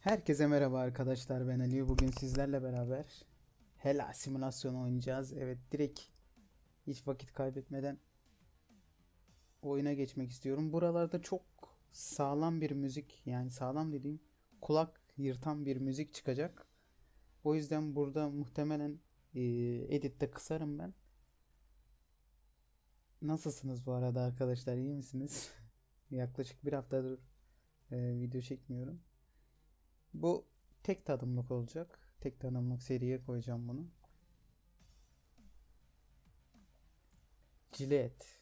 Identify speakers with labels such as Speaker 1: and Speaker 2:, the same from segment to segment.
Speaker 1: Herkese merhaba arkadaşlar ben Ali. Bugün sizlerle beraber Hela simülasyonu oynayacağız. Evet direkt hiç vakit kaybetmeden oyuna geçmek istiyorum. Buralarda çok sağlam bir müzik yani sağlam dediğim kulak yırtan bir müzik çıkacak. O yüzden burada muhtemelen e, editte kısarım ben. Nasılsınız bu arada arkadaşlar iyi misiniz? Yaklaşık bir haftadır e, video çekmiyorum. Bu tek tadımlık olacak. Tek tadımlık seriye koyacağım bunu. Cilet.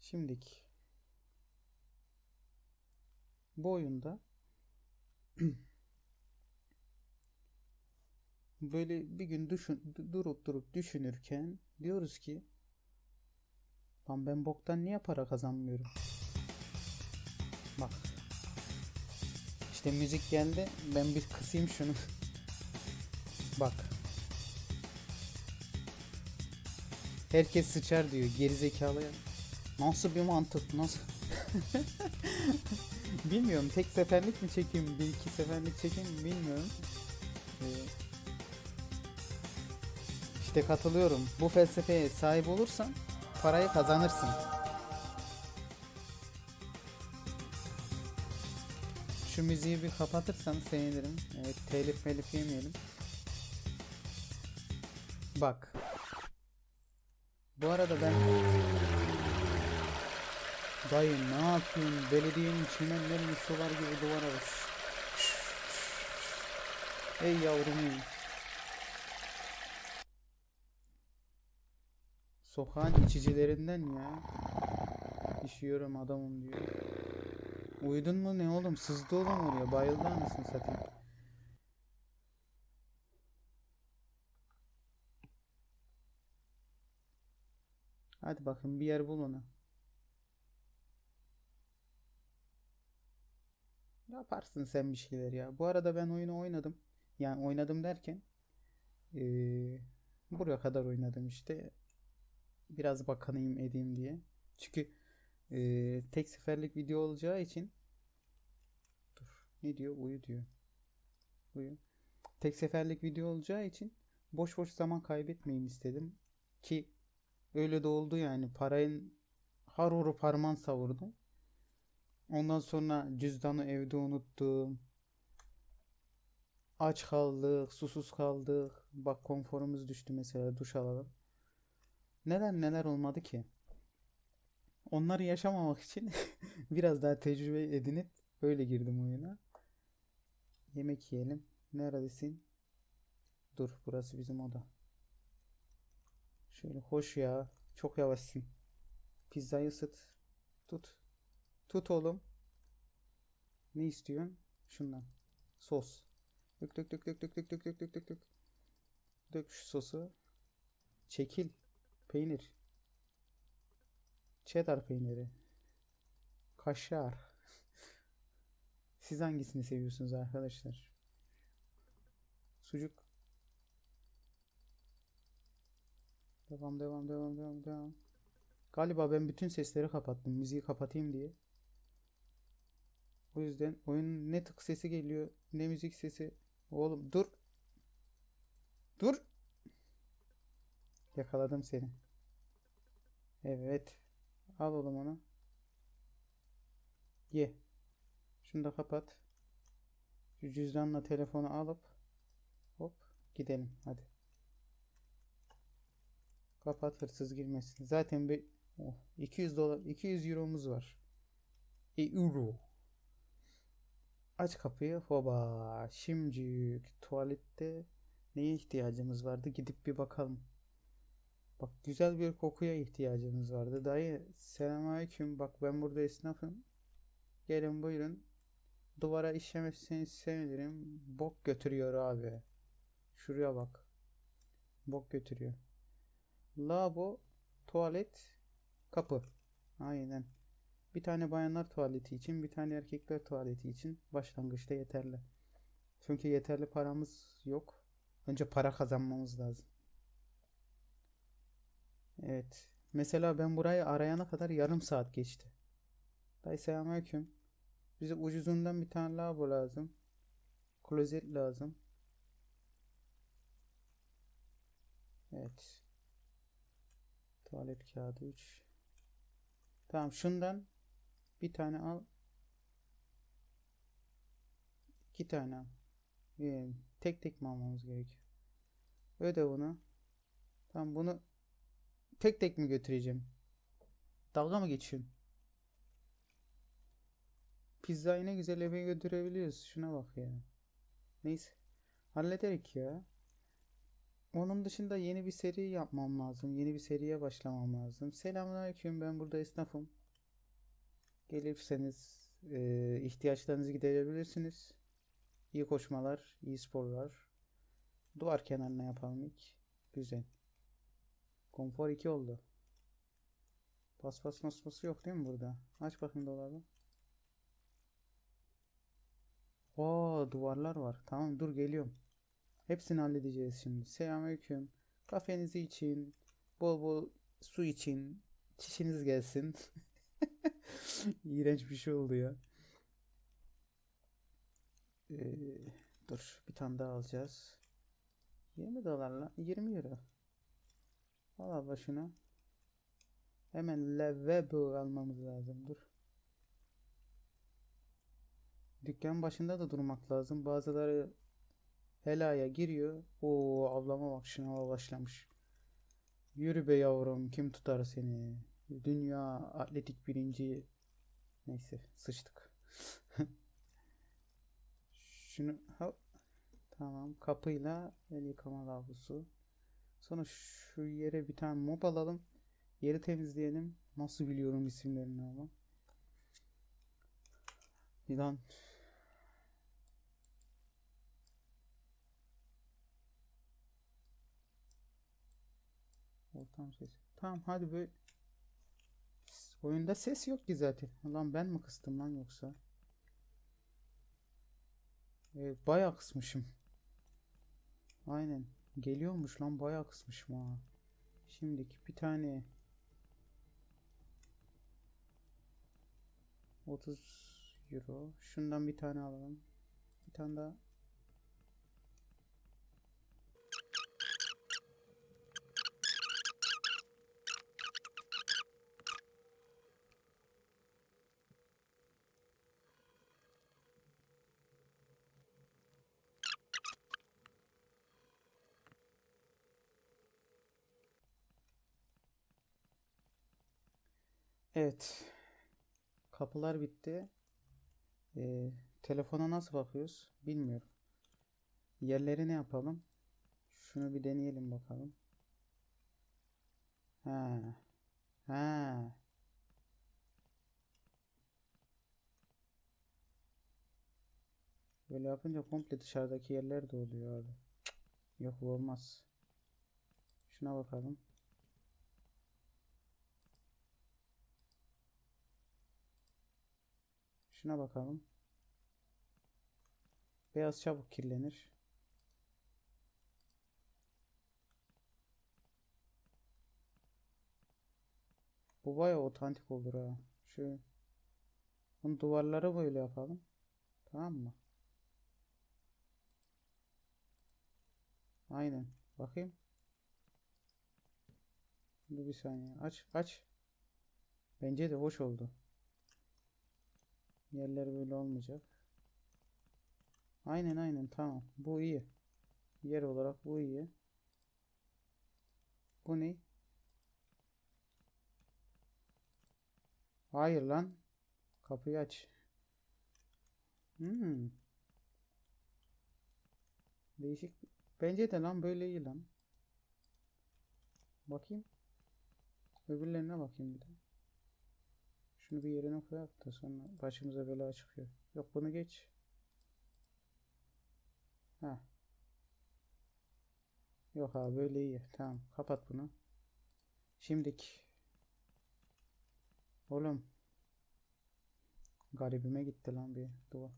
Speaker 1: Şimdik. Bu oyunda böyle bir gün düşün, du- durup durup düşünürken diyoruz ki ben boktan niye para kazanmıyorum? Bak. İşte müzik geldi. Ben bir kısayım şunu. Bak. Herkes sıçar diyor. Gerizekalı ya. Nasıl bir mantık? Nasıl? bilmiyorum. Tek seferlik mi çekeyim? Bir iki seferlik çekeyim mi bilmiyorum. Ee, işte katılıyorum. Bu felsefeye sahip olursan parayı kazanırsın. Şu müziği bir kapatırsan sevinirim. Evet telif melif yemeyelim. Bak. Bu arada ben Dayı ne yapıyorsun? Belediyenin çimenlerini sular gibi duvara vur. Ey yavrum. Sokağın içicilerinden ya. İşiyorum adamım diyor. Uyudun mu ne oğlum? Sızdı oğlum oraya. Bayıldı anasını satayım. Hadi bakın bir yer bul onu. Yaparsın sen bir şeyler ya. Bu arada ben oyunu oynadım. Yani oynadım derken eee, buraya kadar oynadım işte. Biraz bakınayım edeyim diye. Çünkü eee, tek seferlik video olacağı için dur ne diyor uyu diyor. Uyu. Tek seferlik video olacağı için boş boş zaman kaybetmeyeyim istedim. Ki öyle de oldu yani. Parayın har vurup harman savurdum. Ondan sonra cüzdanı evde unuttum. Aç kaldık, susuz kaldık. Bak konforumuz düştü mesela duş alalım. Neler neler olmadı ki? Onları yaşamamak için biraz daha tecrübe edinip öyle girdim oyuna. Yemek yiyelim. Neredesin? Dur, burası bizim oda. Şöyle hoş ya. Çok yavaşsın. Pizzayı ısıt. Tut. Tut oğlum. Ne istiyorsun? Şundan. Sos. Dök dök dök dök dök dök dök dök dök dök dök. Şu sosu. Çekil. Peynir. Cheddar peyniri. Kaşar. Siz hangisini seviyorsunuz arkadaşlar? Sucuk. Devam devam devam devam devam. Galiba ben bütün sesleri kapattım. Müziği kapatayım diye. O yüzden oyunun ne tık sesi geliyor ne müzik sesi. Oğlum dur. Dur. Yakaladım seni. Evet. Al oğlum onu. Ye. Şunu da kapat. Şu cüzdanla telefonu alıp hop gidelim hadi. Kapat hırsız girmesin. Zaten bir oh, 200 dolar 200 euromuz var. E, euro. Aç kapıyı. Hoba. Şimdi tuvalette neye ihtiyacımız vardı? Gidip bir bakalım. Bak güzel bir kokuya ihtiyacımız vardı. Dayı selamünaleyküm. Bak ben burada esnafım. Gelin buyurun. Duvara işlemezseniz sevinirim. Bok götürüyor abi. Şuraya bak. Bok götürüyor. Lavabo, tuvalet, kapı. Aynen. Bir tane bayanlar tuvaleti için, bir tane erkekler tuvaleti için başlangıçta yeterli. Çünkü yeterli paramız yok. Önce para kazanmamız lazım. Evet. Mesela ben burayı arayana kadar yarım saat geçti. Dayı selamünaleyküm. Bize ucuzundan bir tane lavabo lazım. Klozet lazım. Evet. Tuvalet kağıdı 3. Tamam şundan bir tane al. İki tane al. Ee, tek tek mi almamız gerekiyor? Öde bunu. Tamam bunu tek tek mi götüreceğim? Dalga mı geçiyorsun? Pizzayı ne güzel eve götürebiliyoruz. Şuna bak ya. Neyse. Hallederik ya. Onun dışında yeni bir seri yapmam lazım. Yeni bir seriye başlamam lazım. Selamünaleyküm. Ben burada esnafım. Gelirseniz e, ihtiyaçlarınızı giderebilirsiniz. İyi koşmalar, iyi sporlar. Duvar kenarına yapalım ilk. Güzel. Konfor 2 oldu. Paspas masması yok değil mi burada? Aç bakayım dolabı. Oo duvarlar var. Tamam dur geliyorum. Hepsini halledeceğiz şimdi. Selamünaleyküm. Kafenizi için, bol bol su için, çişiniz gelsin. İğrenç bir şey oldu ya. Ee, dur bir tane daha alacağız. 20 dolarla 20 euro. Al başına. Hemen lavabo almamız lazım. Dur. Dükkan başında da durmak lazım. Bazıları helaya giriyor. Oo ablama bak şuna başlamış. Yürü be yavrum kim tutar seni? Dünya atletik birinci. Neyse sıçtık. Şunu hop. Tamam kapıyla el yıkama lavabosu. Sonra şu yere bir tane mop alalım. Yeri temizleyelim. Nasıl biliyorum isimlerini ama. Lan Ortam sesi. Tamam hadi böyle. Oyunda ses yok ki zaten. Lan ben mi kıstım lan yoksa? Evet, bayağı kısmışım. Aynen. Geliyormuş lan bayağı kısmışım ha. Şimdiki bir tane 30 euro. Şundan bir tane alalım. Bir tane daha. Evet. Kapılar bitti. Ee, telefona nasıl bakıyoruz? Bilmiyorum. Yerleri ne yapalım? Şunu bir deneyelim bakalım. Ha. Ha. Böyle yapınca komple dışarıdaki yerler de oluyor abi. Yok olmaz. Şuna bakalım. Şuna bakalım. Beyaz çabuk kirlenir. Bu baya otantik olur ha. Şu bunun duvarları böyle yapalım. Tamam mı? Aynen. Bakayım. Dur bir saniye. Aç, aç. Bence de hoş oldu. Yerler böyle olmayacak. Aynen aynen tamam. Bu iyi. Yer olarak bu iyi. Bu ne? Hayır lan. Kapıyı aç. Hmm. Değişik. Bence de lan böyle iyi lan. Bakayım. Öbürlerine bakayım bir de. Şunu bir yerine koyak da sonra başımıza bela çıkıyor. Yok bunu geç. Ha. Yok abi böyle iyi. Tamam kapat bunu. Şimdik. Oğlum. Garibime gitti lan bir duvar.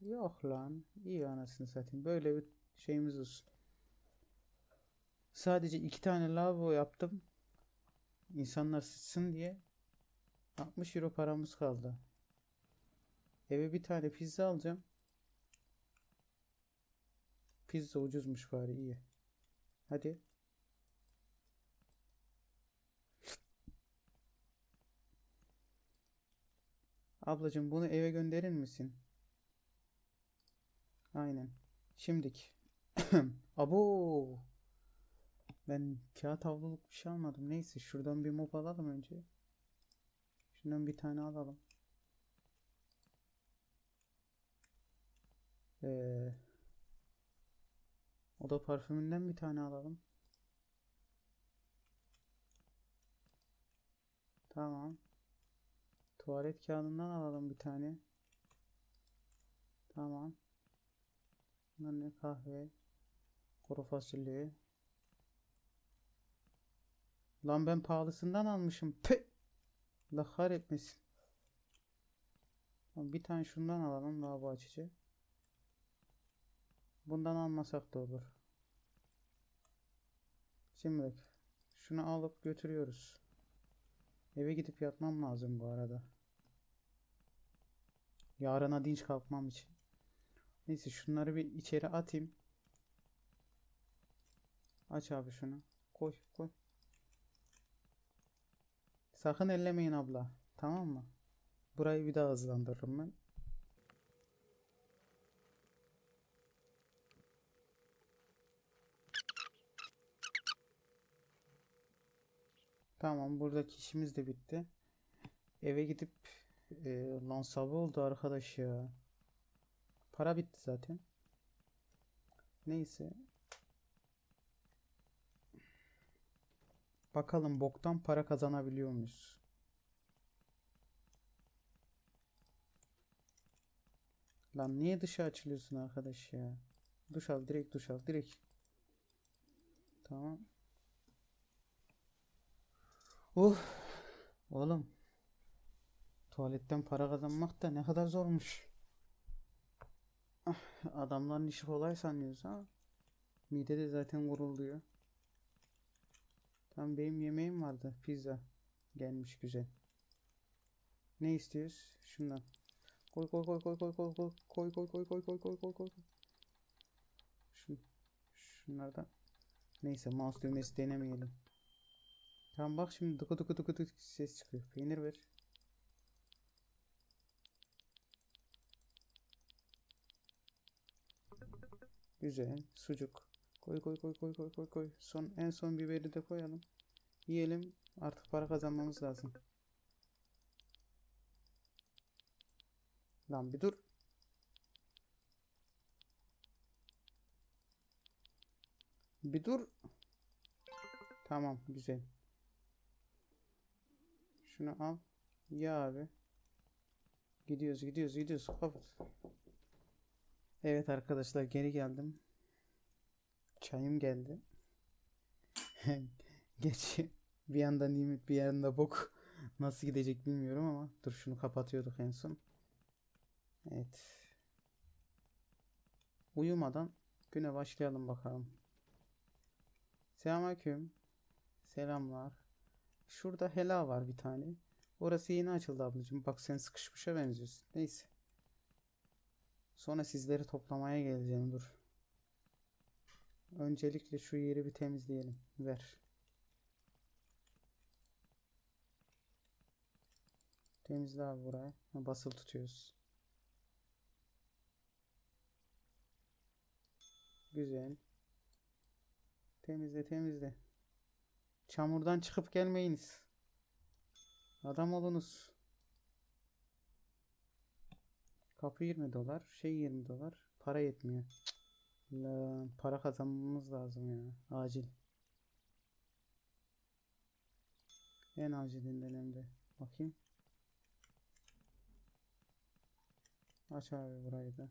Speaker 1: Yok lan. İyi anasını satayım. Böyle bir şeyimiz olsun. Sadece iki tane lavabo yaptım. İnsanlar sıçsın diye. 60 euro paramız kaldı. Eve bir tane pizza alacağım. Pizza ucuzmuş bari iyi. Hadi. Ablacığım bunu eve gönderir misin? Aynen. Şimdik. Abo. Ben kağıt havluluk bir şey almadım. Neyse şuradan bir mob alalım önce. Şundan bir tane alalım. Ee, oda parfümünden bir tane alalım. Tamam. Tuvalet kağıdından alalım bir tane. Tamam. Bunlar ne kahve. Kuru fasulye. Lan ben pahalısından almışım. Püh! Allah kahretmesin. Bir tane şundan alalım lavabo açıcı. Bundan almasak da olur. Şimdi şunu alıp götürüyoruz. Eve gidip yatmam lazım bu arada. Yarına dinç kalkmam için. Neyse şunları bir içeri atayım. Aç abi şunu. Koy koy. Sakın ellemeyin abla. Tamam mı? Burayı bir daha hızlandırırım ben. Tamam buradaki işimiz de bitti. Eve gidip e, lan sabah oldu arkadaş ya. Para bitti zaten. Neyse. Bakalım boktan para kazanabiliyor muyuz? Lan niye dışa açılıyorsun arkadaş ya? Duş al direkt duş al direkt. Tamam. Oh. Oğlum. Tuvaletten para kazanmak da ne kadar zormuş. Ah, Adamların işi kolay sanıyoruz ha. Mide de zaten gurulduyor. Tam benim yemeğim vardı. Pizza. Gelmiş güzel. Ne istiyoruz? Şundan. Koy koy koy koy koy koy koy koy koy koy koy koy koy koy koy. Şun, şunlardan. Neyse mouse düğmesi denemeyelim. Tamam bak şimdi dıkı dıkı dıkı dıkı ses çıkıyor. Peynir ver. Güzel. Sucuk. Koy koy koy koy koy koy koy. Son en son biberi de koyalım. Yiyelim. Artık para kazanmamız lazım. Lan bir dur. Bir dur. Tamam güzel. Şunu al. Ya abi. Gidiyoruz gidiyoruz gidiyoruz. Kapat. Evet arkadaşlar geri geldim. Çayım geldi. Geç bir yanda nimet bir yanda bok. Nasıl gidecek bilmiyorum ama dur şunu kapatıyorduk en son. Evet. Uyumadan güne başlayalım bakalım. Selamünaleyküm. Selamlar. Şurada Hela var bir tane. Orası yeni açıldı ablacığım. Bak sen sıkışmışa benziyorsun. Neyse. Sonra sizleri toplamaya geleceğim. Dur. Öncelikle şu yeri bir temizleyelim. Ver. Temizle abi burayı. Ha, Basılı tutuyoruz. Güzel. Temizle temizle. Çamurdan çıkıp gelmeyiniz. Adam olunuz. Kapı 20 dolar. Şey 20 dolar. Para yetmiyor. Lan, para kazanmamız lazım ya. Acil. En acilinden hem de. Bakayım. Aç abi burayı da.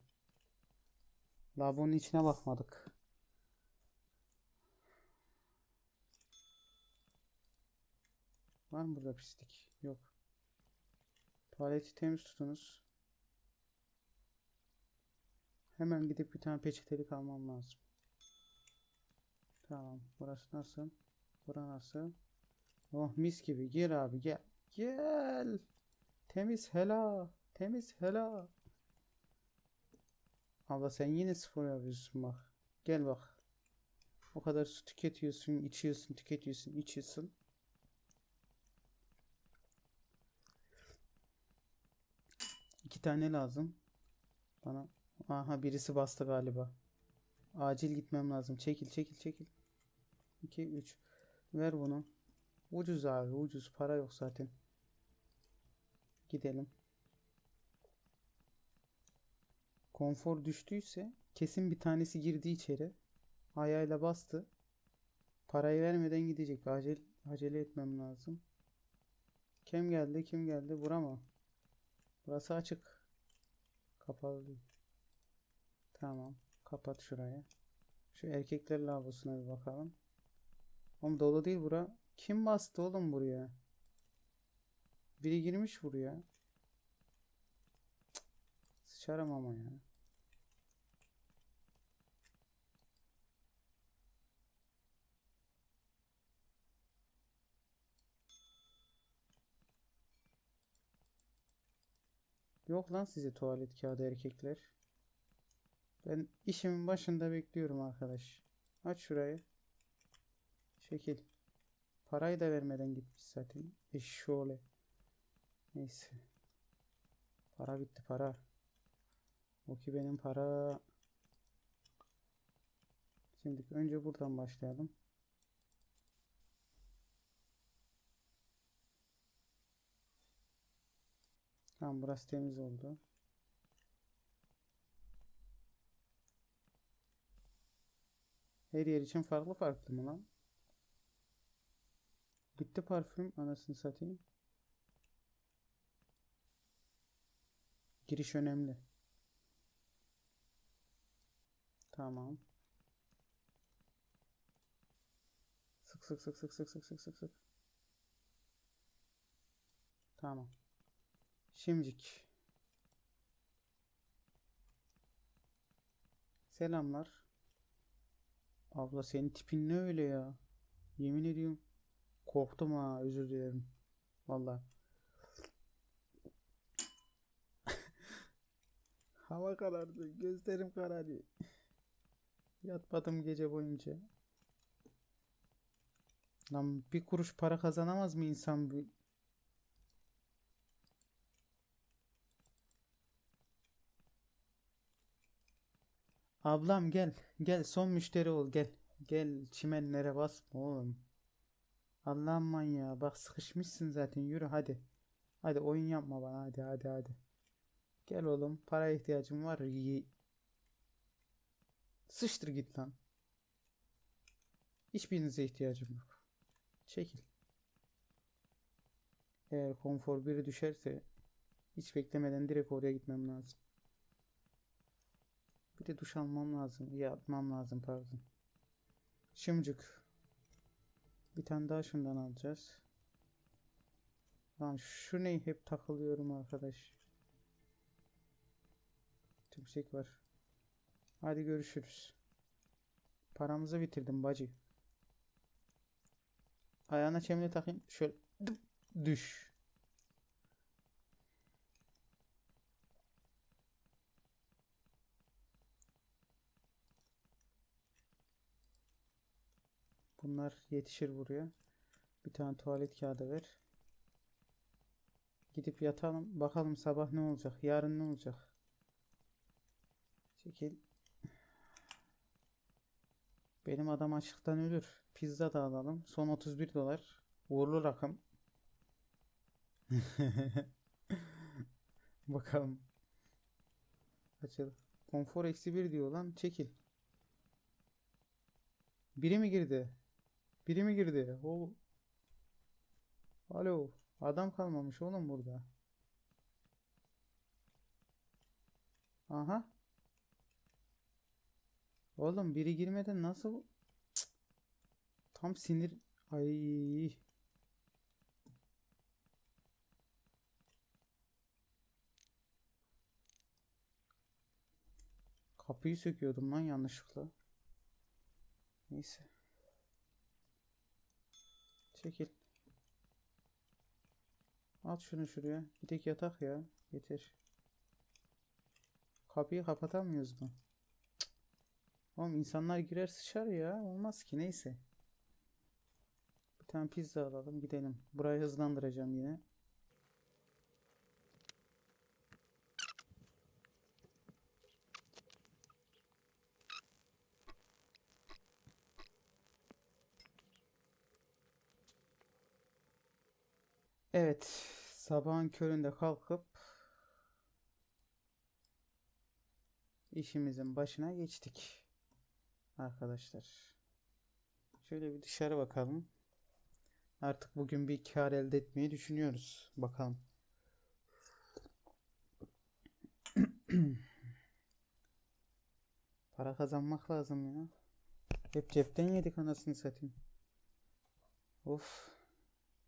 Speaker 1: Lavabonun içine bakmadık. Var mı burada pislik? Yok. Tuvaleti temiz tutunuz. Hemen gidip bir tane peçetelik almam lazım. Tamam. Burası nasıl? Bura nasıl? Oh mis gibi. Gel abi gel. Gel. Temiz hela. Temiz hela. Abla sen yine spor yapıyorsun bak. Gel bak. O kadar su tüketiyorsun, içiyorsun, tüketiyorsun, içiyorsun. İki tane lazım. Bana. Aha birisi bastı galiba. Acil gitmem lazım. Çekil, çekil, çekil. 2 3. Ver bunu. Ucuz abi, ucuz. Para yok zaten. Gidelim. Konfor düştüyse kesin bir tanesi girdi içeri. Ayağıyla bastı. Parayı vermeden gidecek. Acil acele etmem lazım. Kim geldi? Kim geldi? Bura mı? Burası açık. Kapalı değil. Tamam. Kapat şurayı. Şu erkekler lavabosuna bir bakalım. Oğlum dolu değil bura. Kim bastı oğlum buraya? Biri girmiş buraya. Cık. Sıçarım ama ya. Yok lan size tuvalet kağıdı erkekler. Ben işimin başında bekliyorum arkadaş. Aç şurayı. Şekil. Parayı da vermeden gitmiş zaten. Eşşoğlu. Neyse. Para bitti para. O ki benim para. Şimdi önce buradan başlayalım. Tamam burası temiz oldu. Her yer için farklı farklı mı lan? Bitti parfüm anasını satayım. Giriş önemli. Tamam. Sık sık sık sık sık sık sık sık sık. Tamam. Şimdicik. Selamlar. Abla senin tipin ne öyle ya? Yemin ediyorum. Korktum ha özür dilerim. Vallahi. Hava karardı. Gözlerim kararıyor. Yatmadım gece boyunca. Lan bir kuruş para kazanamaz mı insan bu? Ablam gel. Gel son müşteri ol gel. Gel çimenlere basma oğlum. Allah'ım manyağı bak sıkışmışsın zaten yürü hadi. Hadi oyun yapma bana hadi hadi hadi. Gel oğlum para ihtiyacım var. Yi- Sıçtır git lan. Hiçbirinize ihtiyacım yok. Çekil. Eğer konfor biri düşerse hiç beklemeden direkt oraya gitmem lazım. Bir de duş almam lazım. Yatmam lazım pardon. Şımcık. Bir tane daha şundan alacağız. Lan şu ne hep takılıyorum arkadaş. Tümsek var. Hadi görüşürüz. Paramızı bitirdim bacı. Ayağına çemini takayım. Şöyle düş. Bunlar yetişir buraya. Bir tane tuvalet kağıdı ver. Gidip yatalım. Bakalım sabah ne olacak? Yarın ne olacak? Çekil. Benim adam açlıktan ölür. Pizza da alalım. Son 31 dolar. Uğurlu rakam. Bakalım. Açıl. Konfor eksi 1 diyor lan. Çekil. Biri mi girdi? Biri mi girdi? O. Alo. Adam kalmamış oğlum burada. Aha. Oğlum biri girmeden nasıl? Tam sinir. Ay. Kapıyı söküyordum lan yanlışlıkla. Neyse. Çekil. At şunu şuraya. Bir tek yatak ya. Yeter. Kapıyı kapatamıyoruz mu? Cık. Oğlum insanlar girer sıçar ya. Olmaz ki neyse. Bir tane pizza alalım gidelim. Burayı hızlandıracağım yine. Evet, sabahın köründe kalkıp işimizin başına geçtik. Arkadaşlar. Şöyle bir dışarı bakalım. Artık bugün bir kar elde etmeyi düşünüyoruz. Bakalım. Para kazanmak lazım ya. Hep cepten yedik anasını satayım. Of.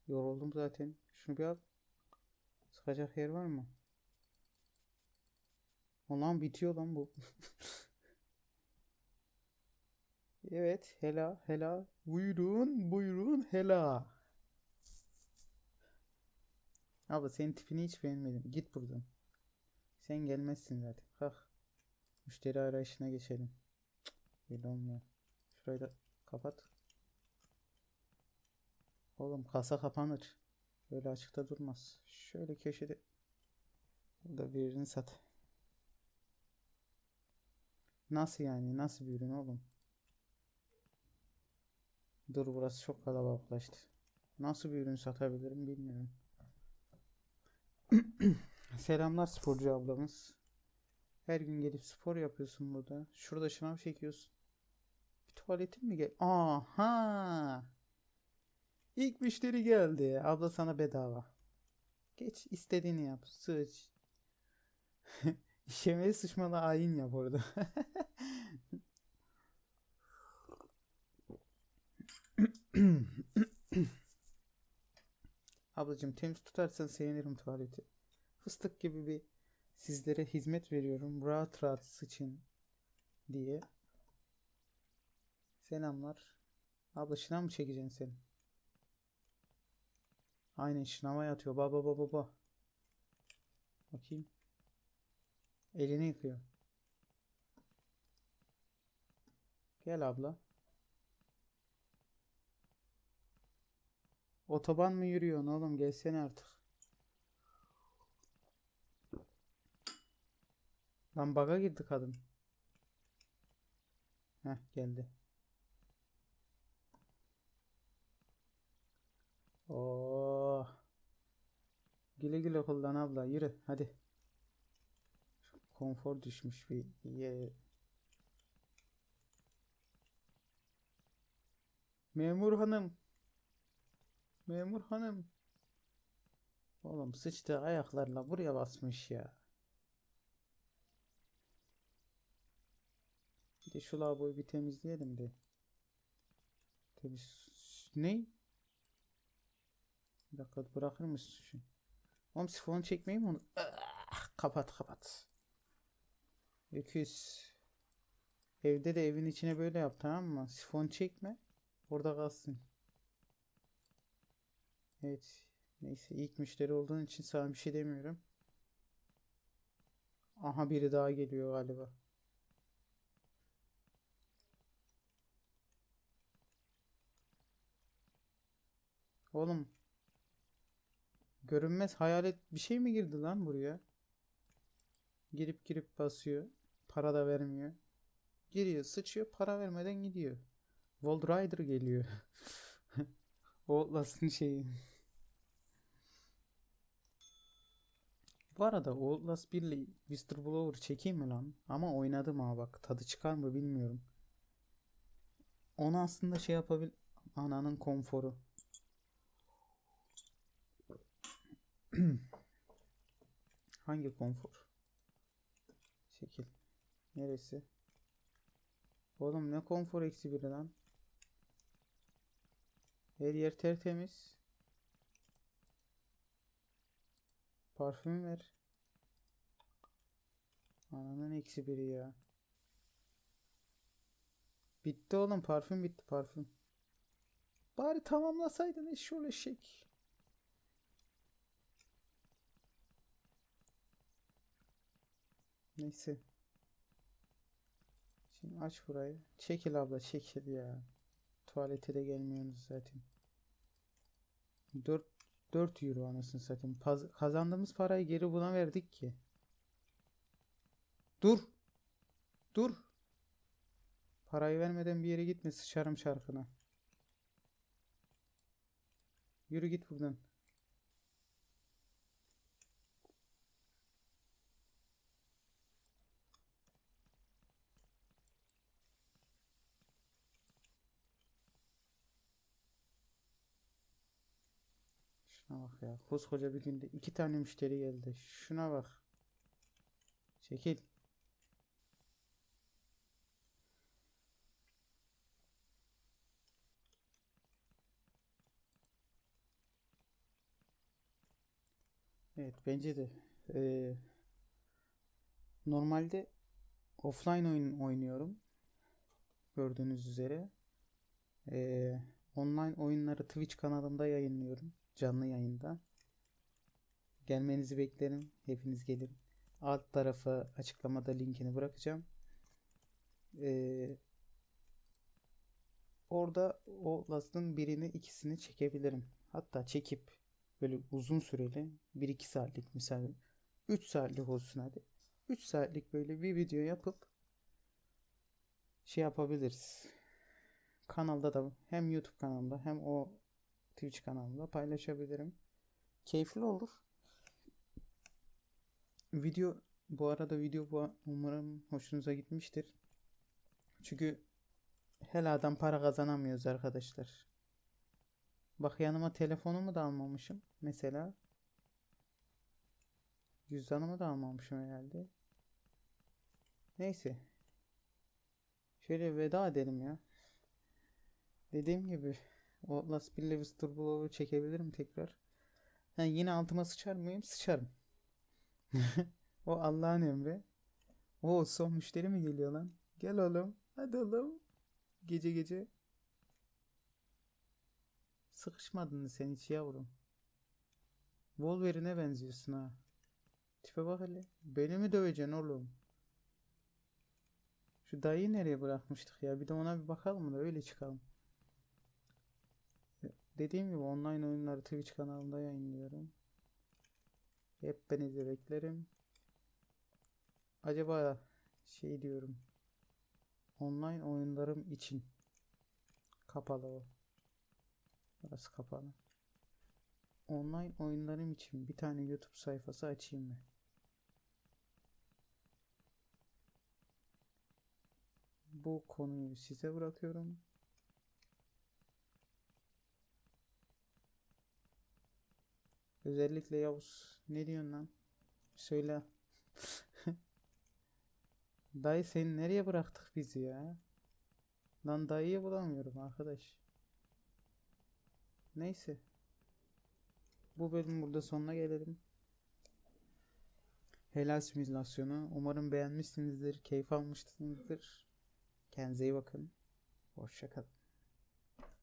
Speaker 1: Yoruldum zaten. Şunu bir al. Sıkacak yer var mı? Ulan bitiyor lan bu. Evet, hela, hela. Buyurun, buyurun, hela. Abla senin tipini hiç beğenmedim. Git buradan. Sen gelmezsin zaten. Kalk. Müşteri arayışına geçelim. Böyle olmuyor. Şurayı da kapat. Oğlum kasa kapanır. Böyle açıkta durmaz. Şöyle köşede. Burada bir ürün sat. Nasıl yani? Nasıl bir ürün oğlum? Dur burası çok kalabalıklaştı. Nasıl bir ürün satabilirim bilmiyorum. Selamlar sporcu ablamız. Her gün gelip spor yapıyorsun burada. Şurada şınav çekiyorsun. Bir tuvaletin mi gel? Aha! İlk müşteri geldi. Abla sana bedava. Geç istediğini yap. Sıç. İşemeye sıçmalı ayin yap orada. Ablacığım temiz tutarsan sevinirim tuvaleti. Fıstık gibi bir sizlere hizmet veriyorum. Rahat rahat sıçın diye. Selamlar. Abla şınav mı çekeceksin sen? Aynen şınava yatıyor. Baba baba baba. Bakayım. Elini yıkıyor. Gel abla. Otoban mı yürüyorsun oğlum? Gelsene artık. Lan baga girdi kadın. Heh geldi. Oh. Güle güle kullan abla. Yürü hadi. Konfor düşmüş bir yere. Memur hanım. Memur hanım. Oğlum sıçtı ayaklarla buraya basmış ya. Bir de şu lavaboyu bir temizleyelim de. Temiz. Ne? Bir dakika bırakır mısın şu? Oğlum sifonu çekmeyi mi onu? Ah, kapat kapat. Öküz. Evde de evin içine böyle yap tamam mı? Sifon çekme. Orada kalsın. Evet. Neyse ilk müşteri olduğun için sana bir şey demiyorum. Aha biri daha geliyor galiba. Oğlum. Görünmez hayalet bir şey mi girdi lan buraya? Girip girip basıyor. Para da vermiyor. Giriyor, sıçıyor, para vermeden gidiyor. Wall Rider geliyor. Outlast'ın şeyi. Bu arada Outlast 1 ile Mr. Blower çekeyim mi lan? Ama oynadım ha bak. Tadı çıkar mı bilmiyorum. Onu aslında şey yapabil... Ananın konforu. Hangi konfor? Şekil. Neresi? Oğlum ne konfor eksi biri lan? Her yer tertemiz. Parfüm ver. Ananın eksi biri ya. Bitti oğlum parfüm bitti parfüm. Bari tamamlasaydın eşşoğlu eşek. Neyse. Şimdi aç burayı. Çekil abla çekil ya. Tuvalete de gelmiyorsunuz zaten. 4 4 euro anasını satayım. Paz- kazandığımız parayı geri buna verdik ki. Dur. Dur. Parayı vermeden bir yere gitme sıçarım şarkına. Yürü git buradan. Şuna bak ya. Koskoca bir günde iki tane müşteri geldi. Şuna bak. Çekil. Evet bence de. Ee, normalde offline oyun oynuyorum. Gördüğünüz üzere. Ee, online oyunları Twitch kanalımda yayınlıyorum. Canlı yayında. Gelmenizi beklerim. Hepiniz gelin. Alt tarafa açıklamada linkini bırakacağım. Ee, orada o Last'ın birini ikisini çekebilirim. Hatta çekip böyle uzun süreli 1-2 saatlik misal 3 saatlik olsun hadi. 3 saatlik böyle bir video yapıp şey yapabiliriz. Kanalda da hem YouTube kanalımda hem o Twitch kanalımda paylaşabilirim. Keyifli olur. Video bu arada video bu umarım hoşunuza gitmiştir. Çünkü heladan para kazanamıyoruz arkadaşlar. Bak yanıma telefonumu da almamışım mesela. Cüzdanımı da almamışım herhalde. Neyse. Şöyle veda edelim ya. Dediğim gibi o Last bir Levis Turbo'yu çekebilirim tekrar. Ha, yine altıma sıçar mıyım? Sıçarım. O Allah'ın emri. O son müşteri mi geliyor lan? Gel oğlum. Hadi oğlum. Gece gece. Sıkışmadın mı sen hiç yavrum? Wolverine'e benziyorsun ha. Tipe bak hele. Beni mi döveceksin oğlum? Şu dayıyı nereye bırakmıştık ya? Bir de ona bir bakalım da öyle çıkalım. Dediğim gibi online oyunları Twitch kanalımda yayınlıyorum. Hep beni de beklerim. Acaba şey diyorum. Online oyunlarım için kapalı o. Burası kapalı. Online oyunlarım için bir tane YouTube sayfası açayım mı? Bu konuyu size bırakıyorum. Özellikle Yavuz ne diyorsun lan? Söyle. Dayı seni nereye bıraktık bizi ya? Lan dayıyı bulamıyorum arkadaş. Neyse. Bu bölüm burada sonuna gelelim. Helal simülasyonu. Umarım beğenmişsinizdir, keyif almışsınızdır. Kendinize iyi bakın. Hoşçakalın.